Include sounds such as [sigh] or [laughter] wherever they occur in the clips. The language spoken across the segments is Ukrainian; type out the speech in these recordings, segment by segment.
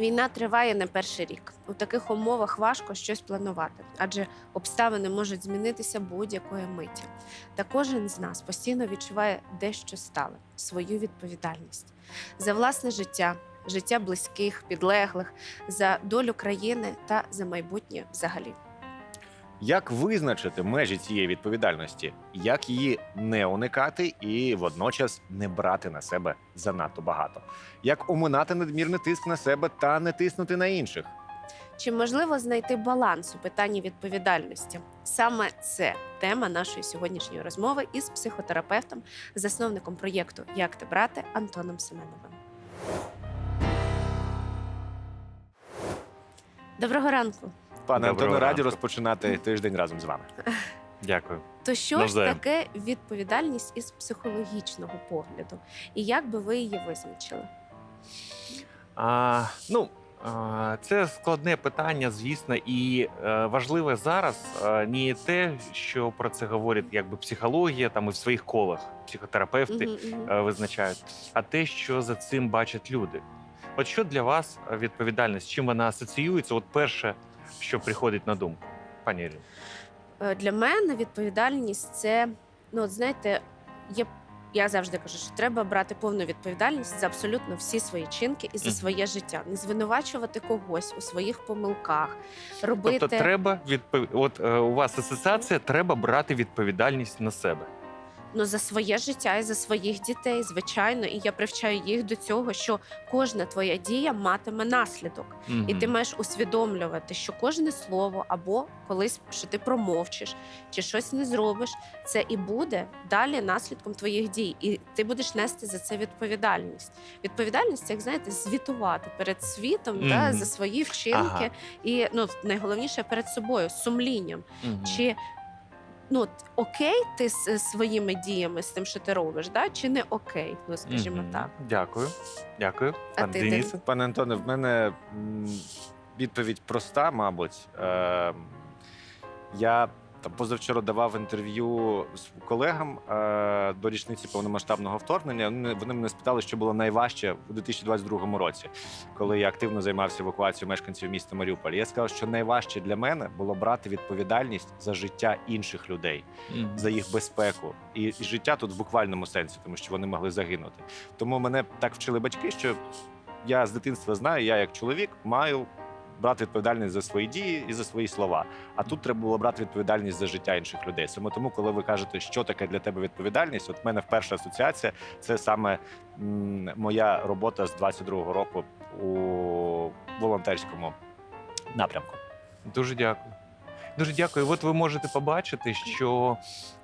Війна триває не перший рік. У таких умовах важко щось планувати, адже обставини можуть змінитися будь-якої миті. Та кожен з нас постійно відчуває дещо стале свою відповідальність за власне життя, життя близьких, підлеглих, за долю країни та за майбутнє взагалі. Як визначити межі цієї відповідальності? Як її не уникати і водночас не брати на себе занадто багато? Як оминати надмірний тиск на себе та не тиснути на інших? Чи можливо знайти баланс у питанні відповідальності? Саме це тема нашої сьогоднішньої розмови із психотерапевтом, засновником проєкту Як ти брати Антоном Семеновим. Доброго ранку. Пане Доброго Антоне, раді ранку. розпочинати тиждень разом з вами. Дякую. То що ж таке відповідальність із психологічного погляду? І як би ви її визначили? А, ну, а, це складне питання, звісно, і е, важливе зараз е, не те, що про це говорить якби психологія там і в своїх колах психотерапевти Мгм, мгм. е, визначають, а те, що за цим бачать люди. От що для вас відповідальність? Чим вона асоціюється? От перше, що приходить на думку, пані Ірина. Е, Для мене відповідальність це, ну, от знаєте, є. Я завжди кажу, що треба брати повну відповідальність за абсолютно всі свої чинки і за своє життя, не звинувачувати когось у своїх помилках, робити Тобто, треба відпов... От е, у вас асоціація, треба брати відповідальність на себе. Ну за своє життя і за своїх дітей, звичайно. І я привчаю їх до цього, що кожна твоя дія матиме наслідок. І ти маєш усвідомлювати, що кожне слово або колись що ти промовчиш чи щось не зробиш, це і буде далі наслідком твоїх дій, і ти будеш нести за це відповідальність. Відповідальність як знаєте, звітувати перед світом да, Мгм. за свої вчинки, Ага. і ну найголовніше перед собою, сумлінням. Мгм. Чи ну окей, ти з е, своїми діями з тим, що ти робиш, да? чи не окей? Ну скажімо Мгм. так. Дякую. Дякую. А Пан ти, Денисе? Пане Антоне, в мене м, відповідь проста, мабуть. Е, я там позавчора давав інтерв'ю з колегам е, до річниці повномасштабного вторгнення. Вони, вони мене спитали, що було найважче у 2022 році, коли я активно займався евакуацією мешканців міста Маріуполь. Я сказав, що найважче для мене було брати відповідальність за життя інших людей Мгм. за їх безпеку і, і життя тут в буквальному сенсі, тому що вони могли загинути. Тому мене так вчили батьки, що я з дитинства знаю, я як чоловік маю брати відповідальність за свої дії і за свої слова. А тут треба було брати відповідальність за життя інших людей. Саме тому, коли ви кажете, що таке для тебе відповідальність, от в мене перша асоціація це саме моя робота з 22-го року у волонтерському напрямку. Дуже дякую. Дуже дякую. От ви можете побачити, що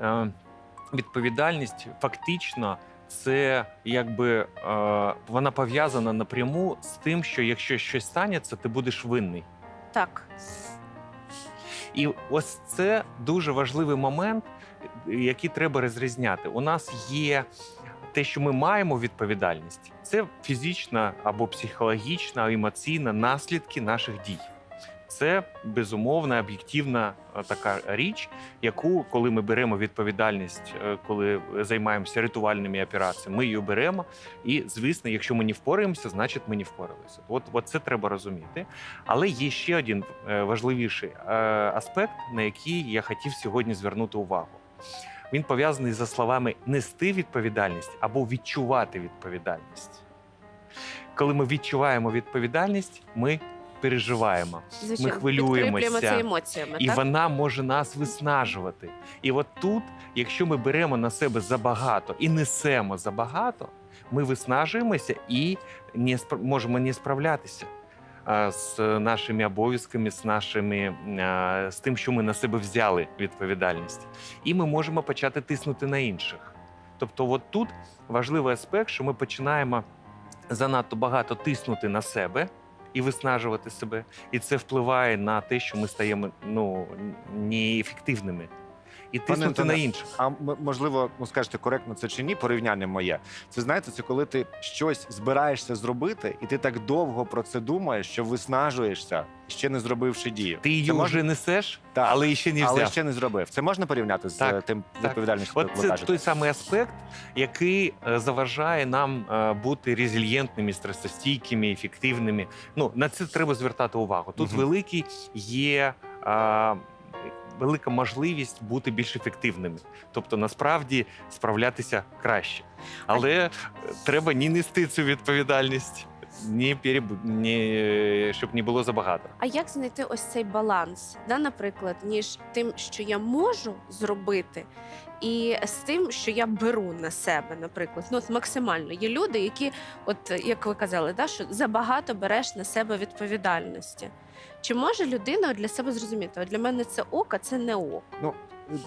е, відповідальність фактично це якби е, вона пов'язана напряму з тим, що якщо щось станеться, ти будеш винний. Так. І ось це дуже важливий момент, який треба розрізняти. У нас є те, що ми маємо відповідальність, це фізична або психологічна, емоційна наслідки наших дій. Це безумовна, об'єктивна е, така річ, яку, коли ми беремо відповідальність, е, коли займаємося рятувальними операціями, ми її беремо. І, звісно, якщо ми не впораємося, значить ми не впоралися. От, от це треба розуміти. Але є ще один е, важливіший аспект, на який я хотів сьогодні звернути увагу. Він пов'язаний за словами нести відповідальність або відчувати відповідальність. Коли ми відчуваємо відповідальність, ми переживаємо, Звичайно, хвилюємося, це емоціями. і так? вона може нас виснажувати. І от тут, якщо ми беремо на себе забагато і несемо забагато, ми виснажуємося і не спр- можемо не справлятися а, з нашими обов'язками, з нашими а, з тим, що ми на себе взяли відповідальність, і ми можемо почати тиснути на інших. Тобто, от тут важливий аспект, що ми починаємо занадто багато тиснути на себе. І виснажувати себе, і це впливає на те, що ми стаємо ну неефективними. І тиснути Антоне, на інших. А можливо, ну скажете, коректно це чи ні, порівняння моє. Це знаєте, це коли ти щось збираєшся зробити, і ти так довго про це думаєш, що виснажуєшся, ще не зробивши дію. Ти її вже несеш, Так. але ще не взяв. але ще не зробив. Це можна порівняти з Так, тим так. відповідальністю, От це кажете? той самий аспект, який е, заважає нам е, бути резильєнтними, стресостійкими, ефективними. Ну на це треба звертати увагу. Тут Мгм. великий є. е, Велика можливість бути більш ефективними, тобто насправді справлятися краще, але е, треба не нести цю відповідальність, ні переб... ні, щоб не було забагато. А як знайти ось цей баланс, да, наприклад, між тим, що я можу зробити, і з тим, що я беру на себе, наприклад, ну от максимально є люди, які, от як ви казали, да, що забагато береш на себе відповідальності. Чи може людина для себе зрозуміти? От для мене це ок, а це не ок. Ну,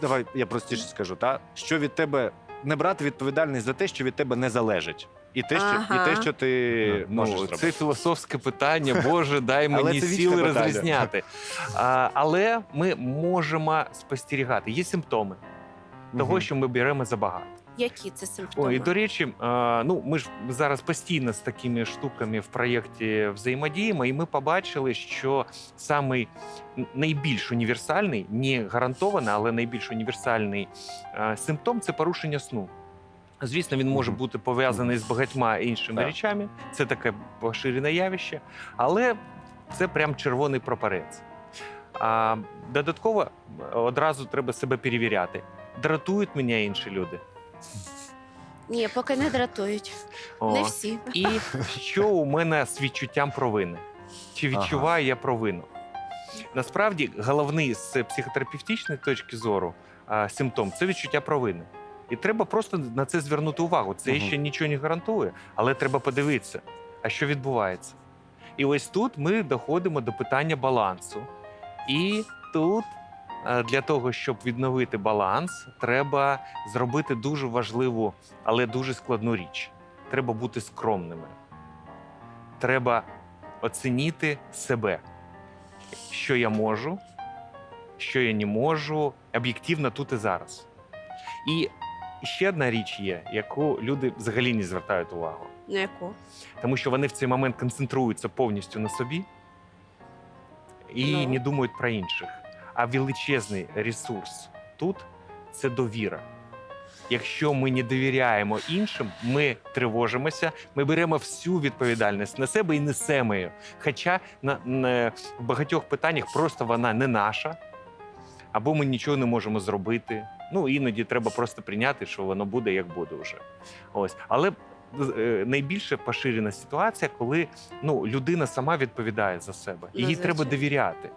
давай я простіше скажу, та що від тебе не брати відповідальність за те, що від тебе не залежить, і те, що Ага. і те, що ти можеш ну, зробити. це філософське питання. Боже, дай мені питання. розрізняти. А, але ми можемо спостерігати. Є симптоми того, що ми беремо забагато. Які це симптоми? Ой, і до речі, а, ну ми ж зараз постійно з такими штуками в проєкті взаємодіємо, і ми побачили, що самий найбільш універсальний, не гарантований, але найбільш універсальний а, симптом це порушення сну. Звісно, він може бути пов'язаний з багатьма іншими Так. речами. Це таке поширене явище, але це прям червоний прапорець. А додатково одразу треба себе перевіряти. Дратують мене інші люди. Ні, поки не дратують. О. Не всі. І що у мене з відчуттям провини? Чи Ага. відчуваю я провину? Насправді, головний з психотерапевтичної точки зору а, симптом це відчуття провини. І треба просто на це звернути увагу. Це Мгм. ще нічого не гарантує, але треба подивитися, а що відбувається. І ось тут ми доходимо до питання балансу. І тут для того, щоб відновити баланс, треба зробити дуже важливу, але дуже складну річ. Треба бути скромними. Треба оцінити себе, що я можу, що я не можу, об'єктивно тут і зараз. І ще одна річ є, яку люди взагалі не звертають увагу, На яку? тому що вони в цей момент концентруються повністю на собі і Ну. не думають про інших. А величезний ресурс тут це довіра. Якщо ми не довіряємо іншим, ми тривожимося, ми беремо всю відповідальність на себе і несемо її. Хоча на, на в багатьох питаннях просто вона не наша, або ми нічого не можемо зробити. Ну іноді треба просто прийняти, що воно буде як буде вже. Ось, але е, найбільше поширена ситуація, коли ну людина сама відповідає за себе, їй треба довіряти.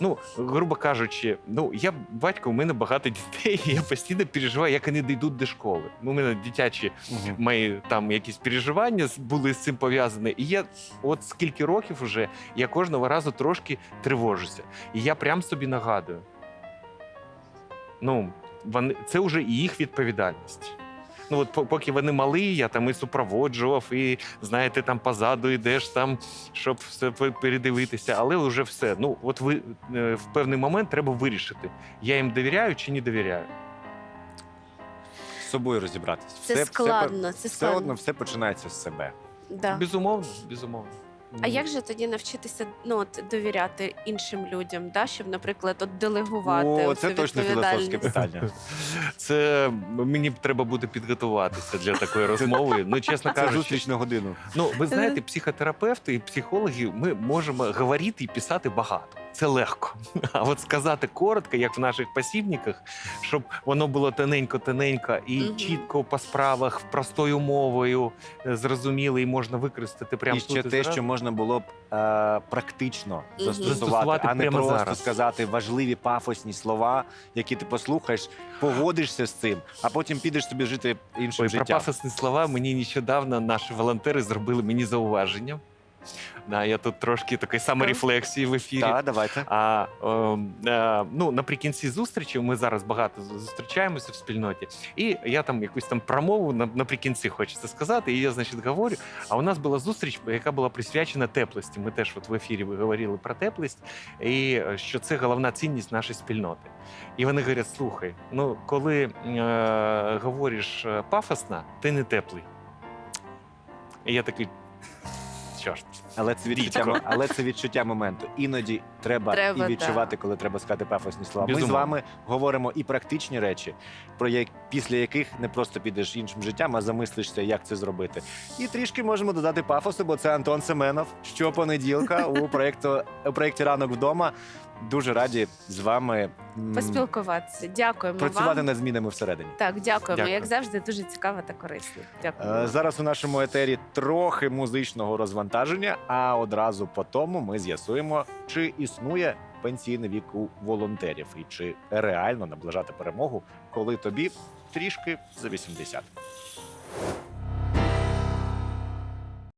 Ну, грубо кажучи, ну я батько, у мене багато [laughs] дітей, і я постійно переживаю, як вони дійдуть до школи. Ну, у мене дитячі Мгм. мої там якісь переживання були з цим пов'язані. І я от скільки років вже я кожного разу трошки тривожуся. І я прям собі нагадую. Ну, вони, це вже і їх відповідальність. Ну, от поки вони мали, я там і супроводжував, і знаєте, там позаду йдеш там, щоб все передивитися. Але вже все. Ну, от ви е, в певний момент треба вирішити, я їм довіряю чи не довіряю. З собою розібратися. Це Все- складно. Все, Це все складно. одно все починається з себе. Да. Безумовно, безумовно. А як же тоді навчитися ну, от, довіряти іншим людям, да? щоб, наприклад, от делегувати О, оцю це точно філософське питання. Це мені б треба буде підготуватися для такої розмови. Ну, чесно Це кажучи, зустріч на годину. ну ви знаєте, психотерапевти і психологи, ми можемо говорити і писати багато. Це легко. [laughs] А от сказати коротко, як в наших посібниках, щоб воно було тоненько-тоненько і Мгм. чітко по справах, простою мовою е, зрозуміло, і можна використати прямо і ще тут те, зразу. що можна було б е, практично Мгм. застосувати, Застосувати а не прямо просто зараз. сказати важливі пафосні слова, які ти послухаєш, погодишся з цим, а потім підеш собі жити іншим Ой, про життям. пафосні слова мені нещодавно наші волонтери зробили мені зауваження. Да, я тут трошки такої саморефлексії в ефірі. Так, давайте. А ем, е, ну наприкінці зустрічі ми зараз багато зустрічаємося в спільноті, і я там якусь там промову наприкінці хочеться сказати. І я, значить, говорю. А у нас була зустріч, яка була присвячена теплості. Ми теж от в ефірі ви говорили про теплість, і е, що це головна цінність нашої спільноти. І вони говорять: слухай, ну коли е, говориш е, пафосно, ти не теплий. І я такий. Чорт. Але це відчуття, Рідко. але це відчуття моменту. Іноді треба, Треба, і відчувати, коли треба сказати пафосні слова. Ми з Безумовно. вами говоримо і практичні речі, про як після яких не просто підеш іншим життям, а замислишся, як це зробити. І трішки можемо додати пафосу, бо це Антон Семенов щопонеділка у проєкту у проєкті Ранок вдома. Дуже раді з вами м, Поспілкуватися. Дякуємо працювати вам. над змінами всередині. Так, дякуємо. Дякую. Як завжди, дуже цікаво та корисно. Дякую. Е, Зараз у нашому етері трохи музичного розвантаження, а одразу по тому ми з'ясуємо, чи існує пенсійний вік у волонтерів і чи реально наближати перемогу, коли тобі трішки за 80.